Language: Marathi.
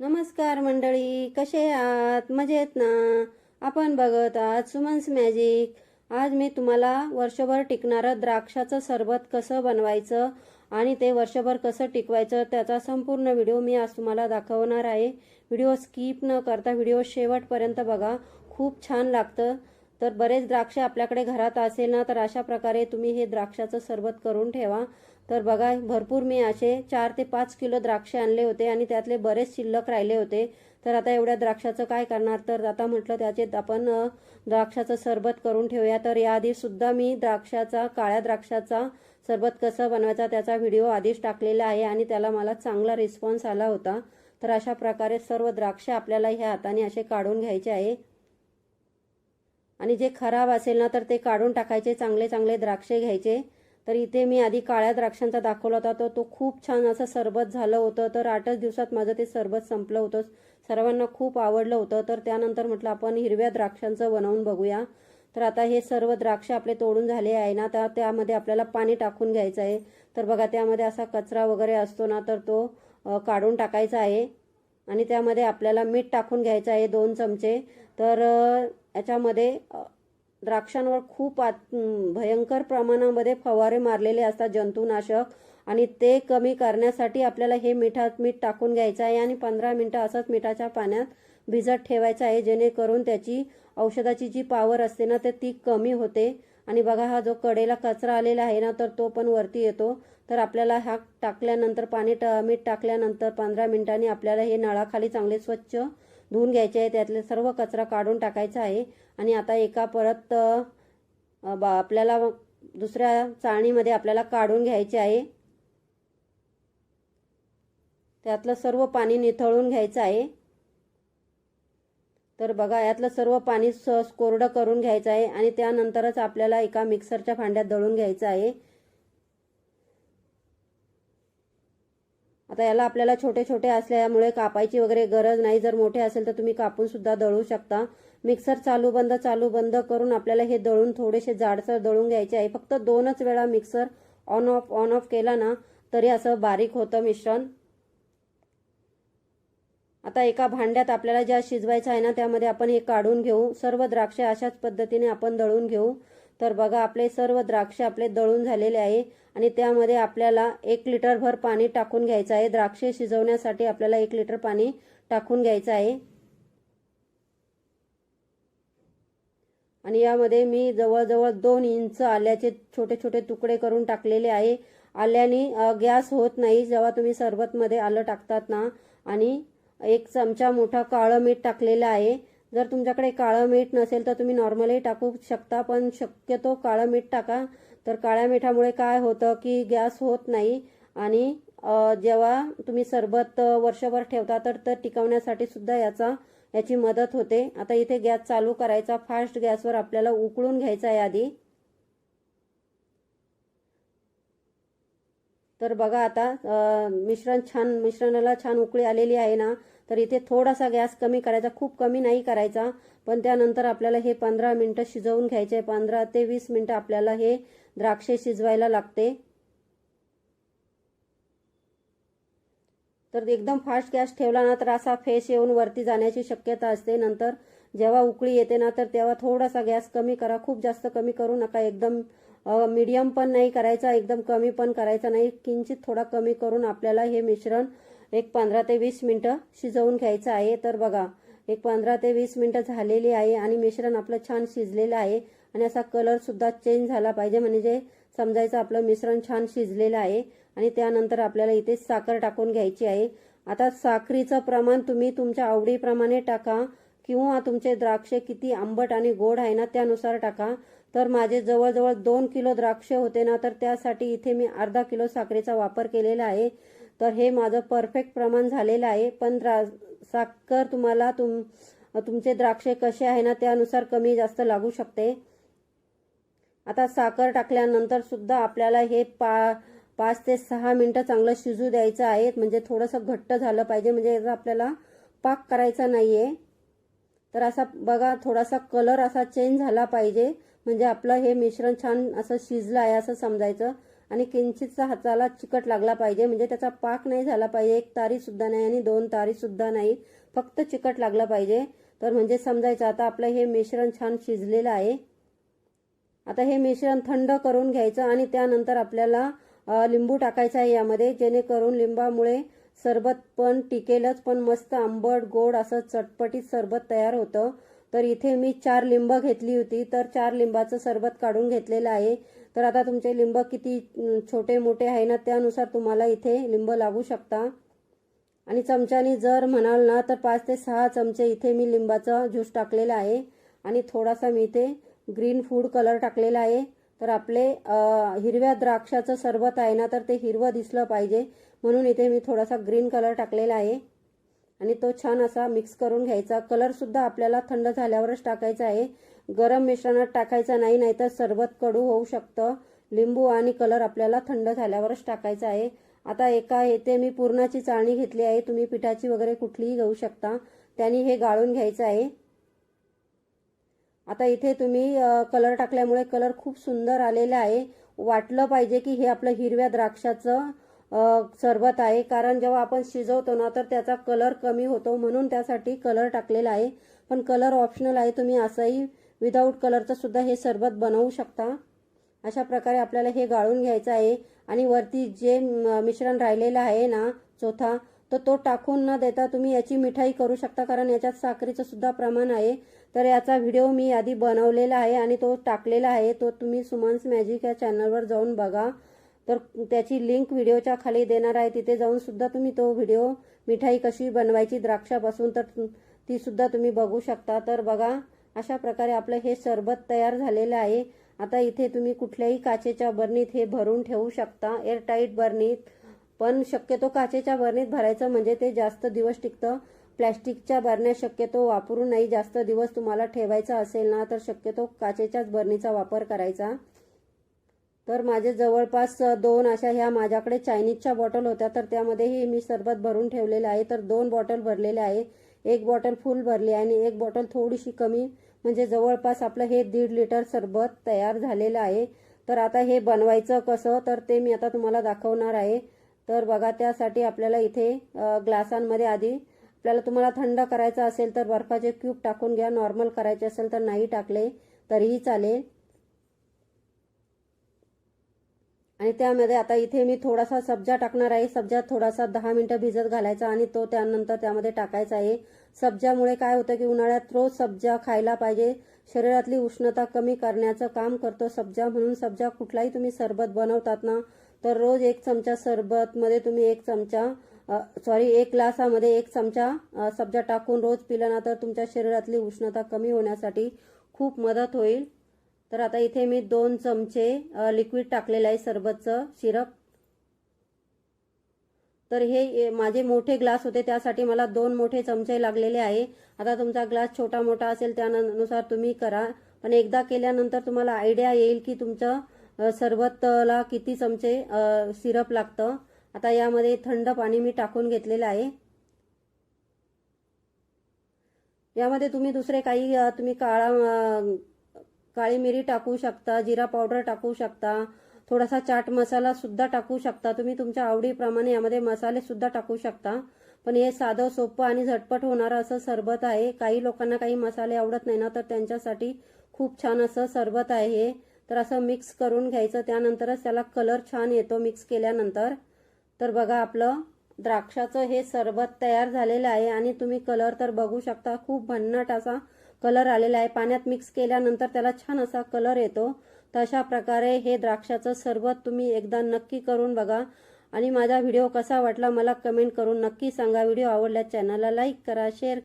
नमस्कार मंडळी कसे आहात? मजेत ना? आपण बघत आहात सुमन्स मॅजिक. आज मी तुम्हाला वर्षभर टिकणारं द्राक्षाचं सरबत कसं बनवायचं आणि ते वर्षभर कसं टिकवायचं त्याचा संपूर्ण व्हिडिओ मी आज तुम्हाला दाखवणार आहे. व्हिडिओ स्किप न करता व्हिडिओ शेवटपर्यंत बघा. खूप छान लागतं. तर बरेच द्राक्ष आपल्याकडे घरात असेल ना तर अशा प्रकारे तुम्ही हे द्राक्षाचं सरबत करून ठेवा. तर बघा भरपूर मी असे चार ते पाच किलो द्राक्ष आणले होते आणि त्यातले बरेच शिल्लक राहिले होते. तर आता एवढ्या द्राक्षाचं काय करणार? तर आता म्हटलं त्याचे आपण द्राक्षाचं सरबत करून ठेवूया. तर याआधी सुद्धा मी द्राक्षाचा काळ्या द्राक्षाचा सरबत कसं बनवायचा त्याचा व्हिडिओ आधीच टाकलेला आहे आणि त्याला मला चांगला रिस्पॉन्स आला होता. तर अशा प्रकारे सर्व द्राक्ष आपल्याला ह्या हाताने असे काढून घ्यायचे आहे. आणि जे खराब असेल ना तर ते काढून टाकायचे चांगले चांगले द्राक्षे घ्यायचे. तर इथे मी आधी काळ्या द्राक्षांचा दाखवला होता तर तो खूप छान असं सरबत झालं होतं. तर आठच दिवसात माझं ते सरबत संपलं होतं. सर्वांना खूप आवडलं होतं. तर त्यानंतर म्हटलं आपण हिरव्या द्राक्षांचं बनवून बघूया. तर आता हे सर्व द्राक्ष आपले तोडून झाले आहे ना तर त्यामध्ये आपल्याला पाणी टाकून घ्यायचं आहे. तर बघा त्यामध्ये असा कचरा वगैरे असतो ना तर तो काढून टाकायचा आहे. आणि त्यामध्ये आपल्याला मीठ टाकून घ्यायचं आहे दोन चमचे. तर याच्यामध्ये द्राक्षांवर खूप आत भयंकर प्रमाणामध्ये फवारे मारलेले असतात जंतुनाशक आणि ते कमी करण्यासाठी आपल्याला हे मिठात मीठ टाकून घ्यायचं आहे आणि पंधरा मिनटं असंच मिठाच्या पाण्यात भिजत ठेवायचं आहे जेणेकरून त्याची औषधाची जी पावर असते ना तर ती कमी होते. आणि बघा हा जो कडेला कचरा आलेला आहे ना तर तो पण वरती येतो. तर आपल्याला हा टाकल्यानंतर पाणी टा मीठ टाकल्यानंतर पंधरा मिनिटांनी आपल्याला हे नळाखाली चांगले स्वच्छ धुवून घ्यायचे आहे त्यातले सर्व कचरा काढून टाकायचा आहे. आणि आता एका परत बा आपल्याला दुसऱ्या चाळणीमध्ये आपल्याला काढून घ्यायचे आहे. त्यातलं सर्व पाणी निथळून घ्यायचं आहे. तर बघा यातलं सर्व पाणी सहज कोरडं करून घ्यायचं आहे. आणि त्यानंतरच आपल्याला एका मिक्सरच्या भांड्यात दळून घ्यायचं आहे. आता याला आपल्याला छोटे छोटे असल्यामुळे कापायची वगैरे गरज नाही. जर मोठे असेल तर तुम्ही कापून सुद्धा दळू शकता. मिक्सर चालू बंद चालू बंद करून आपल्याला हे दळून थोडेसे जाडसर दळून घ्यायचे आहे. फक्त दोनच वेळा mixer on off on off केला ना तरी असं बारीक होतं मिश्रण. आता एका भांड्यात आपल्याला ज्या शिजवायचं आहे ना त्यामध्ये आपण हे काढून घेऊ. सर्व द्राक्षे अशाच पद्धतीने आपण दळून घेऊ. तर बघा आपले सर्व द्राक्षे आपले दळून झालेले आहे आणि त्यामध्ये आपल्याला एक लिटरभर पाणी टाकून घ्यायचं आहे. द्राक्षे शिजवण्यासाठी आपल्याला एक लिटर पाणी टाकून घ्यायचं आहे. आणि यामध्ये मी जवळजवळ दोन इंच आल्याचे छोटे छोटे तुकडे करून टाकलेले आहे. आल्याने गॅस होत नाही जेव्हा तुम्ही सरबतमध्ये आलं टाकतात ना. आणि एक चमचा मोठा काळं मीठ टाकलेलं आहे. जर तुमच्याकडे काळं मीठ नसेल तर तुम्ही नॉर्मली टाकू शकता पण शक्यतो काळं मीठ टाका. तर काळ्या मिठामुळे काय होतं की गॅस होत नाही आणि जेव्हा तुम्ही सरबत वर्षभर ठेवता तर तर टिकवण्यासाठी सुद्धा याचा याची मदत होते. आता इथे गॅस चालू करायचा फास्ट गॅसवर आपल्याला उकळून घ्यायचा आहे आधी. तर बघा आता मिश्रण छान मिश्रणाला छान उकळी आलेली आहे ना तर इथे थोडासा गॅस कमी करायचा खूप कमी नाही करायचा. पण त्यानंतर आपल्याला हे पंधरा मिनटं शिजवून घ्यायचे. पंधरा ते वीस मिनटं आपल्याला हे द्राक्षे शिजवायला लागते. तर एकदम फास्ट गॅस ठेवला ना तर असा फेस येऊन वरती जाण्याची शक्यता असते. नंतर जेव्हा उकळी येते ना तर तेव्हा थोडासा गॅस कमी करा. खूप जास्त कमी करू नका. एकदम मीडियम पण नाही करायचा. एकदम कमी पण करायचा नाही. किंचित थोडा कमी करून आपल्याला हे मिश्रण एक पंधरा ते वीस मिनटं शिजवून घ्यायचं आहे. तर बघा एक पंधरा ते वीस मिनटं झालेली आहे आणि मिश्रण आपलं छान शिजलेलं आहे. आणि असा कलर सुद्धा चेंज झाला पाहिजे. म्हणजे समजायचं आपलं मिश्रण छान शिजलेलं आहे. आणि त्यानंतर आपल्याला इथे साखर टाकून घ्यायची आहे. आता साखरीचं प्रमाण तुम्ही तुमच्या आवडीप्रमाणे टाका किंवा तुमचे द्राक्षे किती आंबट आणि गोड आहे ना त्यानुसार टाका. तर माझे जवळजवळ दोन किलो द्राक्षे होते ना तर त्यासाठी इथे मी अर्धा किलो साखरेचा वापर केलेला आहे. तर हे माझं परफेक्ट प्रमाण झालेलं आहे. पण द्रा साखर तुम्हाला तुम तुमचे द्राक्षे कसे आहे ना त्यानुसार कमी जास्त लागू शकते. आता साखर टाकल्यानंतर सुद्धा आपल्याला हे पा पाच ते सहा मिनटं चांगलं शिजू द्यायचं आहे. म्हणजे थोडंसं घट्ट झालं पाहिजे. म्हणजे याचा आपल्याला पाक करायचा नाही आहे तर असा बघा थोडासा कलर असा चेंज झाला पाहिजे. म्हणजे आपलं हे मिश्रण छान असं शिजलं आहे असं समजायचं. आणि किंचितचा हाताला चिकट लागला पाहिजे म्हणजे त्याचा पाक नाही झाला पाहिजे एक तारीसुद्धा नाही आणि दोन तारीसुद्धा नाही फक्त चिकट लागला पाहिजे. तर म्हणजे समजायचं आता आपलं हे मिश्रण छान शिजलेलं आहे. आता हे मिश्रण थंड करून घ्यायचं आणि त्यानंतर आपल्याला लिंबू टाकायचं आहे यामध्ये जेणेकरून लिंबामुळे सरबत पण टिकेलच पण मस्त आंबट गोड असं चटपटीत सरबत तयार होतं. तर इथे मी चार लिंब घेतली होती तर चार लिंबाचं सरबत काढून घेतलेलं आहे. तर आता तुमचे लिंब किती छोटे मोठे आहे ना त्यानुसार तुम्हाला इथे लिंब लागू शकता. आणि चमच्यानी जर म्हणाल ना तर पाच ते सहा चमचे इथे मी लिंबाचा ज्यूस टाकलेला आहे. आणि थोडासा मी इथे ग्रीन फूड कलर टाकलेला आहे. तर आपले हिरव्या द्राक्षाचं सरबत आहे ना तर ते हिरवं दिसलं पाहिजे. म्हणून इथे मी थोडासा ग्रीन कलर टाकलेला आहे. आणि तो छान असा मिक्स करून घ्यायचा. कलरसुद्धा आपल्याला थंड झाल्यावरच टाकायचा आहे. गरम मिश्रणात टाकायचा नाही नाहीतर सरबत कडू होऊ शकतं. लिंबू आणि कलर आपल्याला थंड झाल्यावरच टाकायचा आहे. आता एका येथे मी पूर्णाची चाळणी घेतली आहे. तुम्ही पिठाची वगैरे कुठलीही घेऊ शकता. त्यांनी हे गाळून घ्यायचं आहे. आता इथे तुम्ही कलर टाकल्यामुळे कलर खूप सुंदर आलेला आहे. वाटलं पाहिजे की हे आपलं हिरव्या द्राक्षाचं सरबत आहे. कारण जेव्हा आपण शिजवतो ना तर त्याचा कलर कमी होतो म्हणून त्यासाठी कलर टाकलेला आहे. पण कलर ऑप्शनल आहे. तुम्ही असंही विदाऊट कलरचं सुद्धा हे सरबत बनवू शकता. अशा प्रकारे आपल्याला हे गाळून घ्यायचं आहे. आणि वरती जे मिश्रण राहिलेलं आहे ना चौथा तर तो टाकून न देता तुम्ही याची मिठाई करू शकता. कारण याच्यात साखरेचं सुद्धा प्रमाण आहे. तर याचा व्हिडिओ मी आधी बनवलेला आहे आणि तो टाकलेला आहे. तो तुम्ही सुमन्स मॅजिक या चॅनलवर जाऊन बघा. तर त्याची लिंक व्हिडिओच्या खाली देणार आहे. तिथे जाऊन सुद्धा तुम्ही तो व्हिडिओ मिठाई कशी बनवायची द्राक्षापासून तर ती सुद्धा तुम्ही बघू शकता. तर बघा अशा प्रकारे आपलं हे सरबत तयार झालेलं आहे. आता इथे तुम्ही कुठल्याही काचेच्या बरणीत हे भरून ठेवू शकता. एअरटाईट बरणीत. पण शक्यतो काचेच्या बरणीत भरायचं म्हणजे ते जास्त दिवस टिकतं. प्लॅस्टिकच्या बरण्या शक्यतो वापरून नाही. जास्त दिवस तुम्हाला ठेवायचा असेल ना तर शक्यतो काचेच्याच बरणीचा वापर करायचा. तर माझे जवळपास दोन अशा ह्या माझ्याकडे चायनीजच्या बॉटल होत्या तर त्यामध्येही मी सरबत भरून ठेवलेलं आहे. तर दोन बॉटल भरलेले आहे. एक बॉटल फुल भरली आहे आणि एक बॉटल थोडीशी कमी म्हणजे जवळपास आपलं हे दीड लिटर सरबत तयार झालेलं आहे. तर आता हे बनवायचं कसं तर ते मी आता तुम्हाला दाखवणार आहे. तर बघा त्यासाठी आपल्याला इथे ग्लासांमध्ये आधी आपल्याला तुम्हाला थंड करायचं असेल तर बर्फाचे क्यूब टाकून घ्या. नॉर्मल करायचे असेल तर नाही टाकले तरीही चालेल. आणि त्यामध्ये आता इथे मी थोडासा सब्जा टाकणार आहे. सब्जा थोडासा दहा मिनटं भिजत घालायचा आणि तो त्यानंतर त्यामध्ये टाकायचा आहे. सब्जामुळे काय होतं की उन्हाळ्यात रोज सब्जा खायला पाहिजे. शरीरातली उष्णता कमी करण्याचं काम करतो सब्जा. म्हणून सब्जा कुठलाही तुम्ही सरबत बनवतात ना तर रोज एक चमचा सरबतमध्ये तुम्ही एक चमचा सॉरी एक ग्लासामध्ये एक चमचा सब्जा टाकून रोज पिलं ना तर तुमच्या शरीरातली उष्णता कमी होण्यासाठी खूप मदत होईल. तर आता इथे मी दोन चमचे लिक्विड टाकलेलं आहे सरबतचं सिरप तर हे ए, माझे मोठे ग्लास होते त्यासाठी मला दोन मोठे चमचे लागलेले आहे. आता तुमचा ग्लास छोटा मोठा असेल त्यानुसार तुम्ही करा. पण एकदा केल्यानंतर तुम्हाला आयडिया येईल की तुमचं सरबतला किती चमचे सिरप लागतं. आता यामध्ये थंड पाणी मी टाकून घेतलेलं आहे. यामध्ये तुम्ही दुसरे काही तुम्ही काळा काळी मिरी टाकू शकता जिरा पावडर टाकू शकता थोडासा चाट मसाला सुद्धा टाकू शकता. तुम्ही तुमच्या आवडीप्रमाणे यामध्ये मसाले सुद्धा टाकू शकता. पण हे साधं सोपं आणि झटपट होणारं असं सरबत आहे. काही लोकांना काही मसाले आवडत नाही ना तर त्यांच्यासाठी खूप छान असं सरबत आहे हे. तर असं मिक्स करून घ्यायचं. त्यानंतरच त्याला कलर छान येतो मिक्स केल्यानंतर. तर बघा आपलं द्राक्षाचं हे सरबत तयार झालेलं आहे आणि तुम्ही कलर तर बघू शकता. खूप भन्नाट असा कलर आलेला आहे. पाण्यात मिक्स केल्यानंतर त्याला छान असा कलर येतो. तर अशा प्रकारे हे द्राक्षाचं सरबत तुम्ही एकदा नक्की करून बघा. आणि माझा व्हिडिओ कसा वाटला मला कमेंट करून नक्की सांगा. व्हिडिओ आवडल्यास चॅनलला लाईक करा शेअर